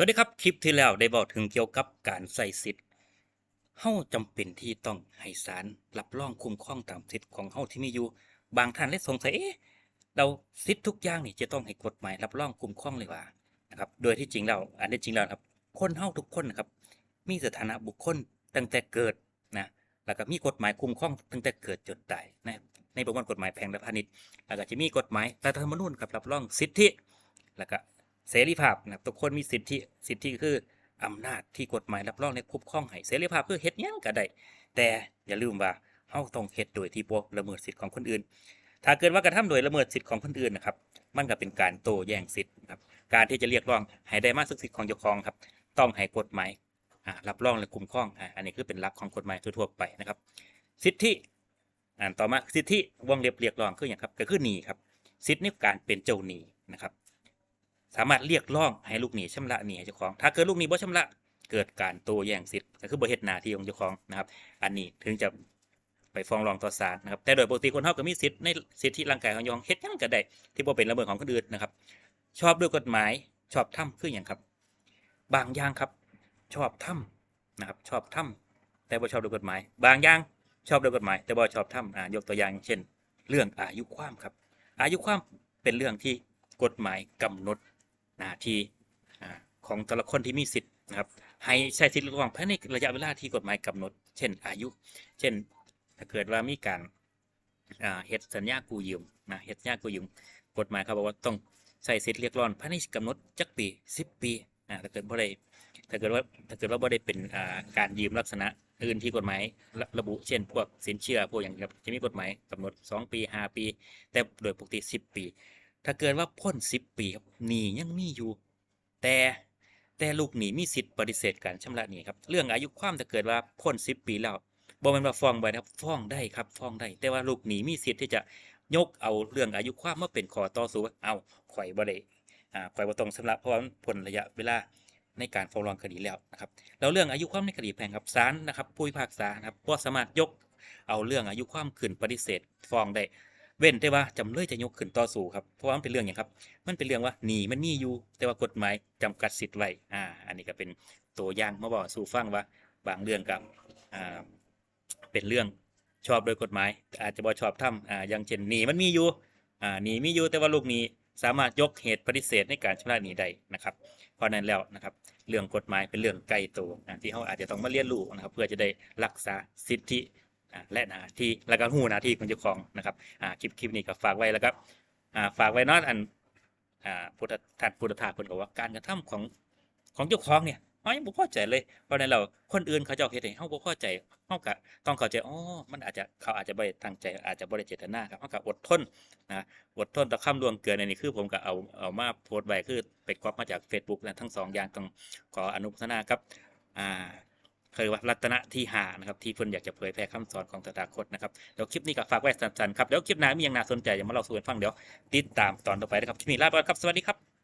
สวัสดีครับคลิปที่แล้วได้บอกถึงเกี่ยวกับการใส่สิทธิ์เฮาจำเป็นที่ต้องให้ศาลรับรองคุ้มครองตามสิทธิ์ของเฮาที่มีอยู่ บางท่านเลยสงสัยเอ๊ะเราสิทธิ์ทุกอย่างนี่จะต้องให้กฎหมายรับรองคุ้มครองเลยว่านะครับโดยที่จริงแล้วอันที่จริงแล้วครับคนเฮาทุกคนนะครับมีสถานะบุคคลตั้งแต่เกิดนะแล้วก็มีกฎหมายคุ้มครองตั้งแต่เกิดจนตายนะในประมวลกฎหมายแพ่งและพาณิชย์แล้วก็จะมีกฎหมายรัฐธรรมนูญครับรับรองสิทธิแล้วก็ เสรีภาพนะครับทุกคนมีสิทธิสิทธิคืออำนาจที่กฎหมายรับรองและคุ้มครองให้เสรีภาพคือเฮ็ดยังก็ได้แต่อย่าลืมว่าเฮาต้องเฮ็ดโดยที่บ่ละเมิดสิทธิของคนอื่น ถ้าเกิดว่ากระทำโดยละเมิดสิทธิของคนอื่นนะครับ มันก็เป็นการโต้แย้งสิทธิครับ การที่จะเรียกร้องให้ได้มาซึ่งสิทธิของเจ้าของครับ ต้องให้กฎหมายอ่ารับรองและคุ้มครองอ่าอันนี้คือเป็นหลักของกฎหมายทั่วๆไปนะครับ สิทธิอ่านต่อมาสิทธิวงเล็บเรียกร้องคืออย่างครับก็คือหนี้ครับ สิทธิในการเป็นเจ้าหนี้นะครับ สามารถเรียกร้องให้ลูกหนี้ชำระหนี้ให้เจ้าของ ถ้าเกิดลูกหนี้บ่ชำระเกิดการโต้แย้งสิทธิ์ก็คือบ่เฮ็ดหน้าที่ของเจ้าของนะครับ อันนี้ถึงจะไปฟ้องร้องต่อศาลนะครับ แต่โดยปกติคนเฮาก็มีสิทธิ์ในสิทธิร่างกายของเจ้าของเฮ็ดหยังก็ได้ที่บ่เป็นละเมิดของคนอื่นนะครับ ชอบด้วยกฎหมายชอบทำคือหยังครับ บางอย่างครับ ชอบทำนะครับ ชอบทำแต่บ่ชอบด้วยกฎหมาย บางอย่างชอบด้วยกฎหมาย แต่บ่ชอบทำอ่ายกตัวอย่างเช่น เรื่องอายุความครับ อายุความเป็นเรื่องที่กฎหมายกำหนด นาที่ของแต่ละคนที่มีสิทธิ์นะครับให้ใช้สิทธิ์ระหว่างภายในระยะเวลาที่กฎหมายกำหนด เช่น อายุ เช่น ถ้าเกิดว่ามีการเฮ็ดสัญญากู้ยืมนะเฮ็ดสัญญากู้ยืมกฎหมายเขาบอกว่าต้องใช้สิทธิ์เรียกร้องภายในกำหนดจักปี 10 ปีอ่าถ้าเกิดบ่ได้ถ้าเกิดว่าถ้าเกิดว่าบ่ได้เป็นการยืมลักษณะอื่นที่กฎหมายระระบุเช่น พวกสินเชื่อพวกอย่างครับจะมีกฎหมายกำหนด 2 ปี 5 ปี แต่โดยปกติ 10 ปี ถ้าเกิดว่าพ้นสิบปีครับหนี้ยังมีอยู่ แต่แต่ลูกหนี้มีสิทธิ์ปฏิเสธการชำระหนี้ครับเรื่องอายุความถ้าเกิดว่าพ้นสิบปีแล้วบ่แม่นว่าฟ้องไปนะครับฟ้องได้ครับฟ้องได้ แต่ว่าลูกหนี้มีสิทธิ์ที่จะยกเอาเรื่องอายุความมาเป็นข้อต่อสู้ว่าเอาข่อยบ่ได้อ่าข่อยบ่ต้องชำระเพราะว่ามันพ้นระยะเวลาในการฟ้องร้องคดีแล้วนะครับแล้วเรื่องอายุความในคดีแพ่งครับศาลนะครับผู้พิพากษาครับบ่สามารถยกเอาเรื่องอายุความขึ้นปฏิเสธฟ้องได้ เว้นแต่ว่าจำเลยจะยกขึ้นต่อสู้ครับเพราะว่ามันเป็นเรื่องอย่างครับ มันเป็นเรื่องว่าหนีมันมีอยู่ แต่ว่ากฎหมายจำกัดสิทธิ์ไว้อ่า อันนี้ก็เป็นตัวอย่างมาบอกสู่ฟังว่าบางเรื่องกับอ่าเป็นเรื่องชอบโดยกฎหมาย อาจจะบ่ชอบทำอ่าอย่างเช่นหนีมันมีอยู่อ่าหนีมีอยู่แต่ว่าลูกหนีสามารถยกเหตุปฏิเสธในการชำระหนี้ได้นะครับ เพราะนั้นแล้วนะครับ เรื่องกฎหมายเป็นเรื่องไกลตัวที่เขาอาจจะต้องมาเรียนรู้นะครับ เพื่อจะได้รักษาสิทธิ และหน้าที่แล้วก็หูหน้าที่ของเจ้าของนะครับคลิปคลิปนี้ก็ฝากไว้แล้วครับอ่าฝากไว้นอะอันพุทธทาสพุทธทาสเพิ่นก็ว่าการกระทำของของเจ้าของเนี่ยเฮายังบ่พอใจเลยเพราะฉะนั้นเราคนอื่นเขาเจ้าเฮ็ดให้เฮาบ่พอใจเฮาก็ต้องเข้าใจอ๋อมันอาจจะเขาอาจจะบ่ได้ตั้งใจอาจจะบ่ได้เจตนาครับเฮาก็อดทนนะอดทนต่อคำล่วงเกินอันนี้คือผมก็เอาเอามาโพสต์ไว้คือไปก๊อปมาจาก Facebook นะทั้งสองอย่างต้องขออนุโมทนาครับอ่า คือว่ารัตนะที่หานะครับที่เพิ่นอยากจะเผยแพร่คำสอนของตถาคตนะครับเดี๋ยวคลิปนี้ก็ฝากไว้สั้นๆครับเดี๋ยวคลิปหน้ามีอย่างน่าสนใจอย่ามาเล่าสู่กันฟังเดี๋ยวติดตามตอนต่อไปนะครับคลิปนี้ลาไปก่อนครับสวัสดีครับ